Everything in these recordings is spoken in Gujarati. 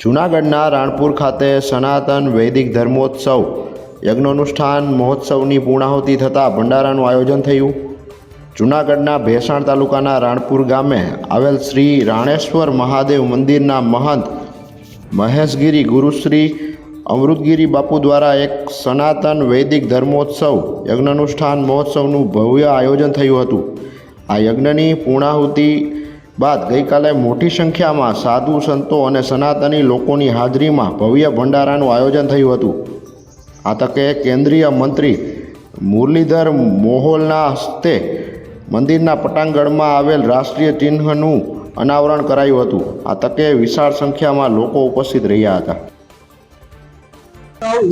જૂનાગઢના રાણપુર ખાતે સનાતન વૈદિક ધર્મોત્સવ, યજ્ઞાનુષ્ઠાન મહોત્સવની પૂર્ણાહુતિ થતાં ભંડારાનું આયોજન થયું. જૂનાગઢના ભેસાણ તાલુકાના રાણપુર ગામે આવેલ શ્રી રાણેશ્વર મહાદેવ મંદિરના મહંત મહેશગીરી ગુરુશ્રી અમૃતગીરી બાપુ દ્વારા એક સનાતન વૈદિક ધર્મોત્સવ, યજ્ઞાનુષ્ઠાન મહોત્સવનું ભવ્ય આયોજન થયું હતું. આ યજ્ઞની પૂર્ણાહુતિ બાદ ગઈકાલે મોટી સંખ્યામાં સાધુ સંતો અને સનાતની લોકોની હાજરીમાં ભવ્ય ભંડારાનું આયોજન થયું હતું. આ તકે કેન્દ્રીય મંત્રી મુરલીધર મોહોલના હસ્તે મંદિરના પટાંગણમાં આવેલ રાષ્ટ્રીય ચિહ્નનું અનાવરણ કરાયું હતું. આ તકે વિશાળ સંખ્યામાં લોકો ઉપસ્થિત રહ્યા હતા.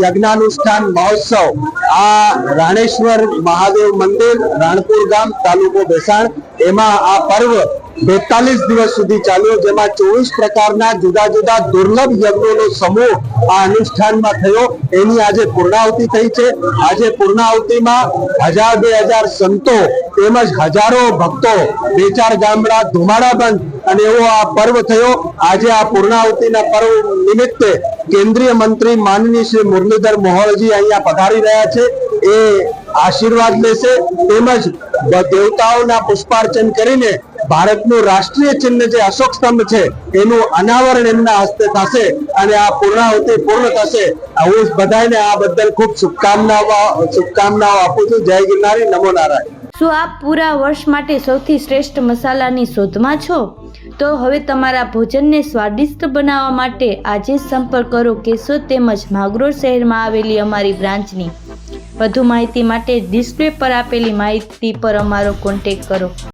યજ્ઞાનુષ્ઠાન મહોત્સવ. આ રાણેશ્વર મહાદેવ મંદિર રાણપુર ગામ તાલુકો ભેસાણ. એમાં આ પર્વ બેતાલીસ દિવસ સુધી ચાલ્યો, જેમાં ચોવીસ પ્રકારના જુદા જુદા દુર્લભ યજ્ઞોનો સમૂહ આ અનુષ્ઠાનમાં થયો. એની આજે પૂર્ણાહુતિ થઈ છે. આજે પૂર્ણાહુતિમાં હજાર બે હજાર સંતો તેમજ હજારો ભક્તો બે ચાર ગામડા ધુમાડા બંધ અને એવો આ પર્વ થયો. આજે આ પૂર્ણાહુતિના પર્વ નિમિત્તે કેન્દ્રીય મંત્રી માનનીય શ્રી મુરલીધર મોહોળજી અહીંયા પધારી રહ્યા છે. એ આશીર્વાદ લેશે. તેમજ દેવતાઓના પુષ્પાર્ચન કરીને ભારતનું રાષ્ટ્રીય ચિહ્ન જે અશોક સ્તંભ છે, એનું અનાવરણ એમના હસ્તે થશે અને આ પૂર્ણાહુતિ પૂર્ણ થશે. હું બધાને આ બદલ ખૂબ શુભકામનાઓ શુભકામનાઓ આપું છું. જય ગિરનારી, નમો નારાયણ. શું આપ પૂરા વર્ષ માટે સૌથી શ્રેષ્ઠ મસાલાની શોધમાં છો? તો હવે તમારા ભોજનને સ્વાદિષ્ટ બનાવવા માટે આજે સંપર્ક કરો કેશોદ તેમજ માગરોળ શહેરમાં આવેલી અમારી બ્રાન્ચની. વધુ માહિતી માટે ડિસ્પ્લે પર આપેલી માહિતી પર અમારો કોન્ટેક્ટ કરો.